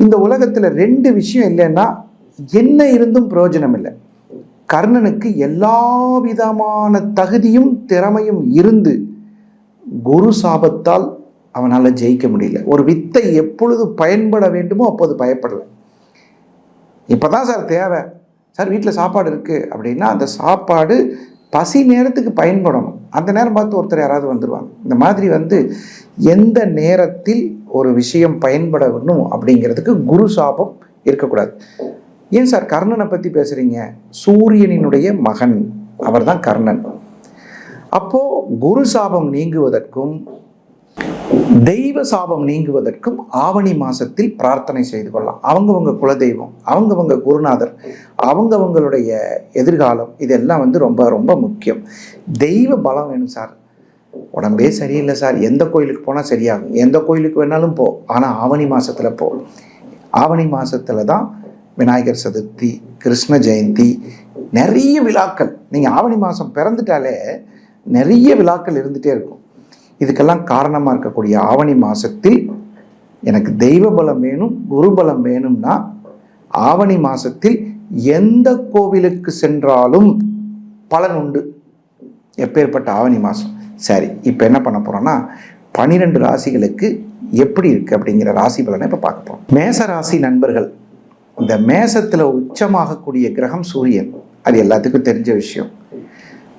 இந்த உலகத்தில் ரெண்டு விஷயம் இல்லைன்னா என்ன இருந்தும் பிரயோஜனம் இல்லை. கர்ணனுக்கு எல்லா விதமான தகுதியும் திறமையும் இருந்து குரு சாபத்தால் அவனால் ஜெயிக்க முடியல. ஒரு வித்தை எப்பொழுது பயன்பட வேண்டுமோ அப்போது பயப்படலை. இப்போ தான் சார் தேவை. சார் வீட்டில் சாப்பாடு இருக்குது அப்படின்னா அந்த சாப்பாடு பசி நேரத்துக்கு பயன்படணும். அந்த நேரம் பார்த்து ஒருத்தர் யாராவது வந்துடுவாங்க இந்த மாதிரி வந்து எந்த நேரத்தில் ஒரு விஷயம் பயன்படணும் அப்படிங்கிறதுக்கு குரு சாபம் இருக்கக்கூடாது. ஏன் சார்? கர்ணனை பற்றி பேசுகிறீங்க சூரியனினுடைய மகன். அவர் தான் கர்ணன். அப்போ குரு சாபம் நீங்குவதற்கும் தெய்வ சாபம் நீங்குவதற்கும் ஆவணி மாசத்தில் பிரார்த்தனை செய்து கொள்ளலாம். அவங்கவங்க குலதெய்வம் அவங்கவங்க குருநாதர் அவங்கவங்களுடைய எதிர்காலம் இதெல்லாம் வந்து ரொம்ப ரொம்ப முக்கியம். தெய்வ பலம் வேணும் சார். உடம்பே சரியில்லை சார். எந்த கோயிலுக்கு போனால் சரியாகும். எந்த கோயிலுக்கு வேணாலும் போ. ஆனால் ஆவணி மாதத்தில் போ. ஆவணி மாதத்தில் தான் விநாயகர் சதுர்த்தி கிருஷ்ண ஜெயந்தி நிறைய விழாக்கள். நீங்கள் ஆவணி மாதம் பிறந்துட்டாலே நிறைய விழாக்கள் இருந்துகிட்டே இருக்கும். இதுக்கெல்லாம் காரணமாக இருக்கக்கூடிய ஆவணி மாதத்தில் எனக்கு தெய்வ பலம் வேணும் குரு பலம் வேணும்னா ஆவணி மாதத்தில் எந்த கோவிலுக்கு சென்றாலும் பலன் உண்டு. எப்பேற்பட்ட ஆவணி மாதம் சரி இப்போ என்ன பண்ண போகிறோன்னா பன்னிரெண்டு ராசிகளுக்கு எப்படி இருக்குது அப்படிங்கிற ராசி பலனை இப்போ பார்க்க போகிறோம் மேச ராசி நண்பர்கள் இந்த மேசத்தில் உச்சமாகக்கூடிய கிரகம் சூரியன். அது எல்லாத்துக்கும் தெரிஞ்ச விஷயம்.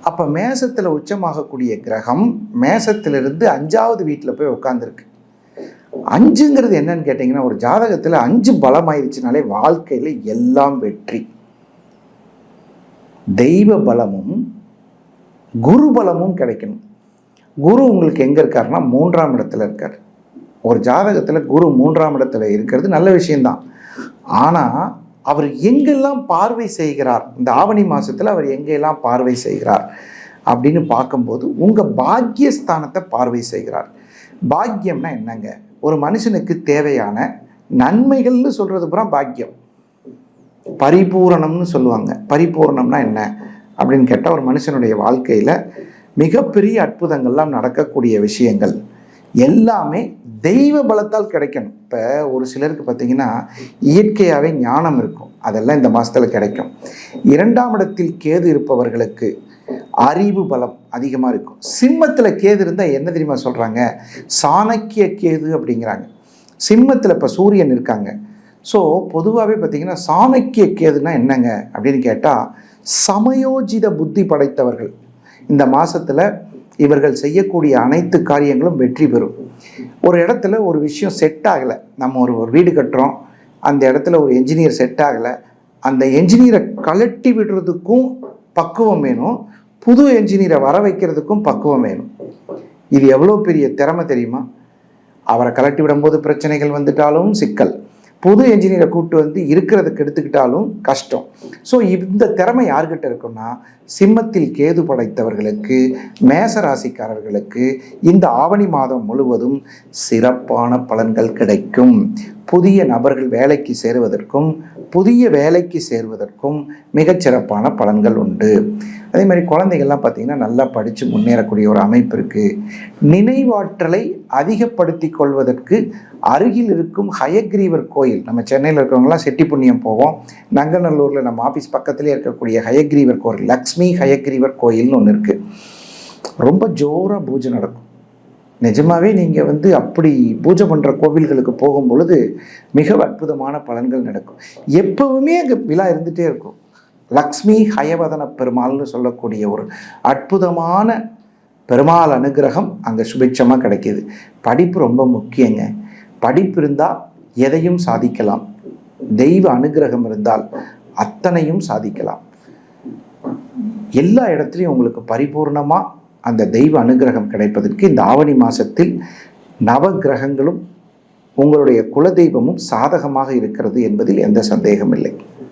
அப்போ மேசத்தில் உச்சமாகக்கூடிய கிரகம் மேசத்திலிருந்து அஞ்சாவது வீட்டில் போய் உட்காந்துருக்கு அஞ்சுங்கிறது என்னன்னு கேட்டிங்கன்னா ஒரு ஜாதகத்தில் அஞ்சு பலமாயிருச்சுனாலே வாழ்க்கையில் எல்லாம் வெற்றி. தெய்வ பலமும் குரு பலமும் கிடைக்கணும். குரு உங்களுக்கு எங்கே இருக்காருன்னா மூன்றாம் இடத்துல இருக்கார். ஒரு ஜாதகத்தில் குரு மூன்றாம் இடத்துல இருக்கிறது நல்ல விஷயந்தான் ஆனால் அவர் எங்கெல்லாம் பார்வை செய்கிறார்? இந்த ஆவணி மாதத்தில் அவர் எங்கெல்லாம் பார்வை செய்கிறார்? அப்படின்னு பார்க்கும்போது உங்கள் பாக்கியஸ்தானத்தை பார்வை செய்கிறார். பாக்கியம்னா என்னங்க? ஒரு மனுஷனுக்கு தேவையான நன்மைகள்னு சொல்கிறது பூரா பாக்கியம். பரிபூரணம்னு சொல்லுவாங்க. பரிபூரணம்னா என்ன? அப்படின்னு கேட்டால் ஒரு மனுஷனுடைய வாழ்க்கையில் மிகப்பெரிய அற்புதங்கள்லாம் நடக்கக்கூடிய விஷயங்கள். எல்லாமே தெய்வ பலத்தால் கிடைக்கணும். இப்போ ஒரு சிலருக்கு பார்த்தீங்கன்னா இயற்கையாகவே ஞானம் இருக்கும். அதெல்லாம் இந்த மாதத்தில் கிடைக்கும். இரண்டாம் இடத்தில் கேது இருப்பவர்களுக்கு அறிவு பலம் அதிகமாக இருக்கும். சிம்மத்தில் கேது இருந்தால் என்ன தெரியுமா சொல்கிறாங்க சாணக்கிய கேது அப்படிங்கிறாங்க. சிம்மத்தில் இப்போ சூரியன் இருக்காங்க. ஸோ பொதுவாகவே பார்த்தீங்கன்னா சாணக்கிய கேதுனா என்னங்க அப்படின்னு கேட்டால் சமயோஜித புத்தி படைத்தவர்கள். இந்த மாதத்தில் இவர்கள் செய்யக்கூடிய அனைத்து காரியங்களும் வெற்றி பெறும். ஒரு இடத்துல ஒரு விஷயம் செட் ஆகலை. நம்ம ஒரு ஒரு வீடு கட்டுறோம். அந்த இடத்துல ஒரு என்ஜினியர் செட் ஆகலை. அந்த என்ஜினியரை கலட்டி விடுறதுக்கும் பக்குவம் வேணும். புது என்ஜினியரை வர வைக்கிறதுக்கும் பக்குவம் வேணும். இது எவ்வளோ பெரிய திறமை தெரியுமா? அவரை கலட்டி விடும்போது பிரச்சனைகள் வந்துட்டாலும் சிக்கல். புது என்ஜினியரை கூட்டு வந்து இருக்கிறதுக்கு எடுத்துக்கிட்டாலும் கஷ்டம். ஸோ இந்த திறமை யார்கிட்ட இருக்குன்னா சிம்மத்தில் கேது படைத்தவர்களுக்கு மேச ராசிக்காரர்களுக்கு இந்த ஆவணி மாதம் முழுவதும் சிறப்பான பலன்கள் கிடைக்கும். புதிய நபர்கள் வேலைக்கு சேருவதற்கும் புதிய வேலைக்கு சேர்வதற்கும் மிகச்சிறப்பான பலன்கள் உண்டு. அதே மாதிரி குழந்தைகள்லாம் பார்த்தீங்கன்னா நல்லா படித்து முன்னேறக்கூடிய ஒரு அமைப்பு இருக்குது நினைவாற்றலை அதிகப்படுத்தி கொள்வதற்கு அருகில் இருக்கும் ஹயக்ரீவர் கோயில் நம்ம சென்னையில் இருக்கிறவங்களாம் செட்டிப்புண்ணியம் போவோம். நங்கநல்லூரில் நம்ம ஆஃபீஸ் பக்கத்துலேயே இருக்கக்கூடிய ஹயக்ரீவர் கோயில் லக்ஷ்மி ஹயக்ரீவர் கோயில்னு ஒன்று இருக்குது ரொம்ப ஜோராக பூஜை நடக்கும். நிஜமாகவே நீங்கள் வந்து அப்படி பூஜை பண்ணுற கோவில்களுக்கு போகும் பொழுது மிக அற்புதமான பலன்கள் நடக்கும். எப்பவுமே அங்கே விழா இருந்துகிட்டே இருக்கும். லக்ஷ்மி ஹயவதன பெருமாள்னு சொல்லக்கூடிய ஒரு அற்புதமான பெருமாள் அனுகிரகம் அங்கே சுபிட்சமாக கிடைக்கிது. படிப்பு ரொம்ப முக்கியங்க. படிப்பு இருந்தால் எதையும் சாதிக்கலாம். தெய்வ அனுகிரகம் இருந்தால் அத்தனையும் சாதிக்கலாம். எல்லா இடத்துலையும் உங்களுக்கு பரிபூர்ணமாக அந்த தெய்வ அனுகிரகம் கிடைப்பதற்கு இந்த ஆவணி மாதத்தில் நவ கிரகங்களும் உங்களுடைய குலதெய்வமும் சாதகமாக இருக்கிறது என்பதில் எந்த சந்தேகமில்லை